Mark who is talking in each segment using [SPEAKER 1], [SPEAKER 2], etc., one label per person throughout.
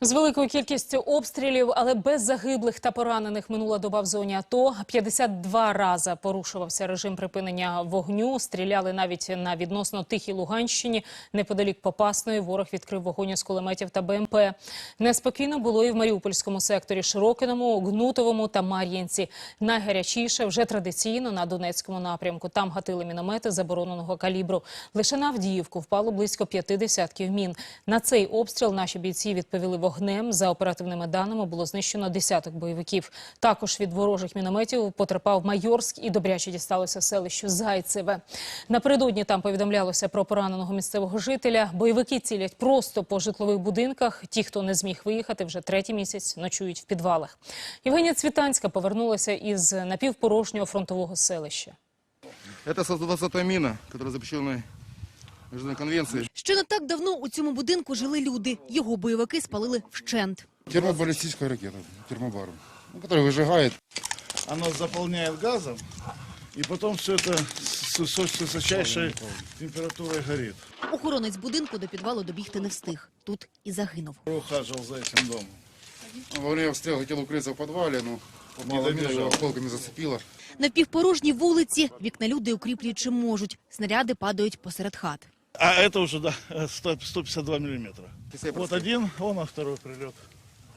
[SPEAKER 1] З великою кількістю обстрілів, але без загиблих та поранених минула доба в зоні АТО. 52 рази порушувався режим припинення вогню. Стріляли навіть на відносно тихій Луганщині. Неподалік Попасної ворог відкрив вогонь із кулеметів та БМП. Неспокійно було і в Маріупольському секторі Широкиному, Гнутовому та Мар'їнці. Найгарячіше вже традиційно на Донецькому напрямку. Там гатили міномети забороненого калібру. Лише на Авдіївку впало близько п'яти десятків мін. На цей обстріл наші бійці відповіли вогнем. За оперативними даними було знищено десяток бойовиків. Також від ворожих мінометів потерпав Майорськ і добряче дісталося селищу Зайцеве. Напередодні там повідомлялося про пораненого місцевого жителя. Бойовики цілять просто по житлових будинках. Ті, хто не зміг виїхати, вже третій місяць ночують в підвалах. Євгенія Цвітанська повернулася із напівпорожнього фронтового селища.
[SPEAKER 2] Это САС-20 мина, которая запрещена Международной конвенцией.
[SPEAKER 3] Ще не так давно у цьому будинку жили люди. Його бойовики спалили вщент.
[SPEAKER 4] Термобаллистическая ракета, термобару, ну, которая выжигает.
[SPEAKER 5] Оно заполняет газом, и потом все это с, с- с высочайшей температурой горит.
[SPEAKER 3] Охоронець будинку до підвалу добігти не встиг. Тут і загинув.
[SPEAKER 5] Ухаживал за этим домом.
[SPEAKER 4] Во время обстрела хотел укрыться в подвале, но мало мина, его осколками зацепило.
[SPEAKER 3] На впівпорожній вулиці вікна люди укріплюють чим можуть. Снаряди падають посеред хат.
[SPEAKER 5] А это уже, да, 100 152 миллиметра. Вот один, он, а второй прилет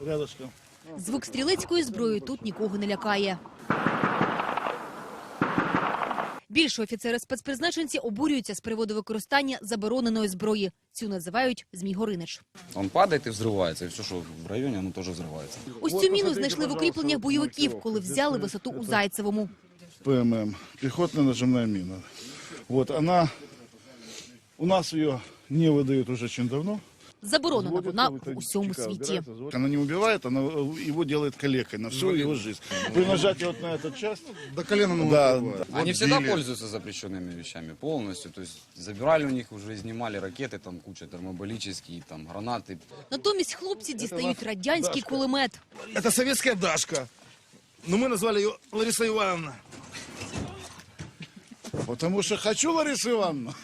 [SPEAKER 5] рядышком.
[SPEAKER 3] Звук стрілецької зброї тут нікого не лякає. Більше офіцери спецпризначенці обурюються з приводу використання забороненої зброї. Цю називають Змій Горинич.
[SPEAKER 6] Он падает и взрывается, и все, что в районе, оно тоже взрывается.
[SPEAKER 3] Ось цю міну знайшли в укріпленнях бойовиків, коли взяли висоту у Зайцевому.
[SPEAKER 5] ПММ, пехотная нажимная мина. Вот она, у нас ее не выдают уже очень давно.
[SPEAKER 3] Заборонена
[SPEAKER 5] Вводят
[SPEAKER 3] вона
[SPEAKER 5] новый
[SPEAKER 3] в усьому
[SPEAKER 5] ТЧК,
[SPEAKER 3] світі.
[SPEAKER 5] убирается, вот. Она не убивает, она э, его делает калекой на всю его жизнь. При нажатии вот на эту часть,
[SPEAKER 4] До колена ну,
[SPEAKER 5] Да,
[SPEAKER 4] убивает.
[SPEAKER 6] Они
[SPEAKER 4] Вот
[SPEAKER 6] всегда
[SPEAKER 4] били.
[SPEAKER 6] пользуются запрещенными вещами полностью. То есть забирали у них, уже снимали ракеты, там куча термобарические, там гранаты.
[SPEAKER 3] Натомість хлопці дістають радянський кулемет.
[SPEAKER 7] Это советская Дашка. Но мы назвали ее Лариса Ивановна.
[SPEAKER 5] потому что хочу, Лариса Ивановна.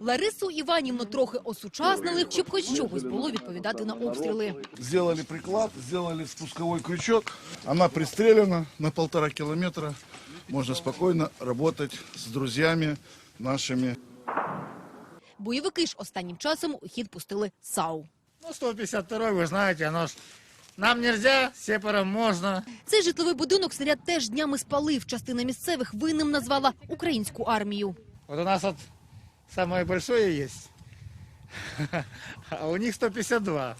[SPEAKER 3] Ларису Іванівну трохи осучаснили, щоб хоч чогось було відповідати на обстріли.
[SPEAKER 5] Сделали приклад, сделали спусковой крючок. Она пристрелена на полтора километра. Можно спокойно работать с друзьями нашими.
[SPEAKER 3] Бойовики ж останнім часом у хід пустили САУ.
[SPEAKER 8] Ну, 152 вы знаете, оно ж... Нам нельзя, сепарам можно.
[SPEAKER 3] Цей житловий будинок снаряд теж днями спалив. Частина місцевих винним назвала українську армію.
[SPEAKER 8] Вот у нас вот самое большое есть, а у них 152.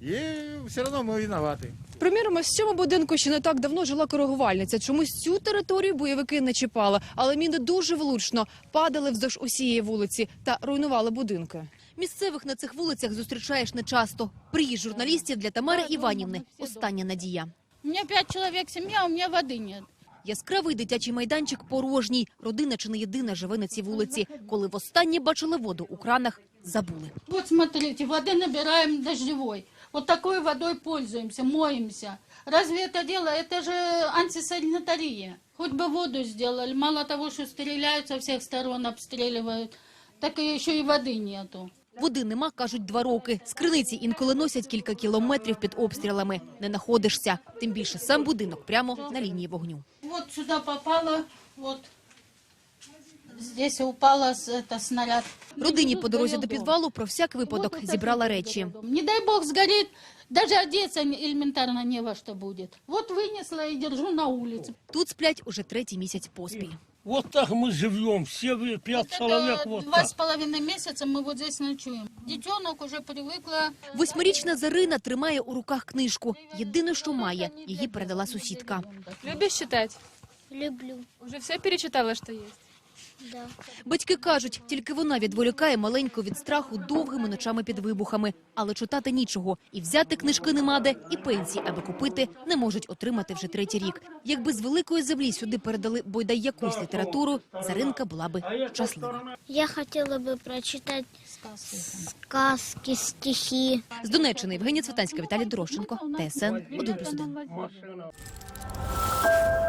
[SPEAKER 8] И все равно мы виноваты.
[SPEAKER 9] Приміром, в цьому будинку ще не так давно жила коригувальниця. Чомусь цю територію бойовики не чіпали, але міни дуже влучно падали вздовж усієї вулиці та руйнували будинки.
[SPEAKER 3] Місцевих на цих вулицях зустрічаєш нечасто. Приїзд журналістів для Тамари Іванівни – остання надія.
[SPEAKER 10] У меня пять человек семья, у меня воды нет.
[SPEAKER 3] Яскравий дитячий майданчик порожній. Родина чи не єдина живе на цій вулиці. Коли востаннє бачили воду у кранах, забули.
[SPEAKER 10] Вот смотрите, воды набираем дождевой. Вот такой водой пользуемся, моемся. Разве это дело? Это же антисанитария. Хоть бы воду сделали. Мало того, что стреляют со всех сторон, обстреливают, так и еще и воды нету.
[SPEAKER 3] Води нема, кажуть, два роки. З криниці інколи носять кілька кілометрів під обстрілами. Не находишся. Тим більше сам будинок прямо на лінії вогню.
[SPEAKER 10] Вот сюда попало, вот здесь упала с- это снаряд.
[SPEAKER 3] Родині по дорозі до підвалу про всяк випадок зібрала речі.
[SPEAKER 10] Не дай бог сгорит, даже одеться элементарно не во что будет. Вот вынесла и держу на улице.
[SPEAKER 3] Тут сплять уже третій місяць поспіль.
[SPEAKER 11] Вот так мы живем, все вы, пять человек,
[SPEAKER 10] Это
[SPEAKER 11] вот
[SPEAKER 10] два
[SPEAKER 11] так.
[SPEAKER 10] с половиной месяца мы вот здесь ночуем. Детенок уже привыкла.
[SPEAKER 3] Восьмирічна Зарина тримає у руках книжку. Єдине, що має, її передала сусідка.
[SPEAKER 9] Любиш читати?
[SPEAKER 12] Люблю,
[SPEAKER 9] Уже все перечитала, що є?
[SPEAKER 3] Батьки кажуть, тільки вона відволікає маленьку від страху довгими ночами під вибухами. Але читати нічого. І взяти книжки нема де, і пенсії, аби купити, не можуть отримати вже третій рік. Якби з великої землі сюди передали бойдай якусь літературу, Заринка була би щаслива.
[SPEAKER 12] Я хотела бы прочитать сказки, стихи.
[SPEAKER 3] З Донеччини Євгенія Цвітанська, Віталій Дорощенко, ТСН 1+,1.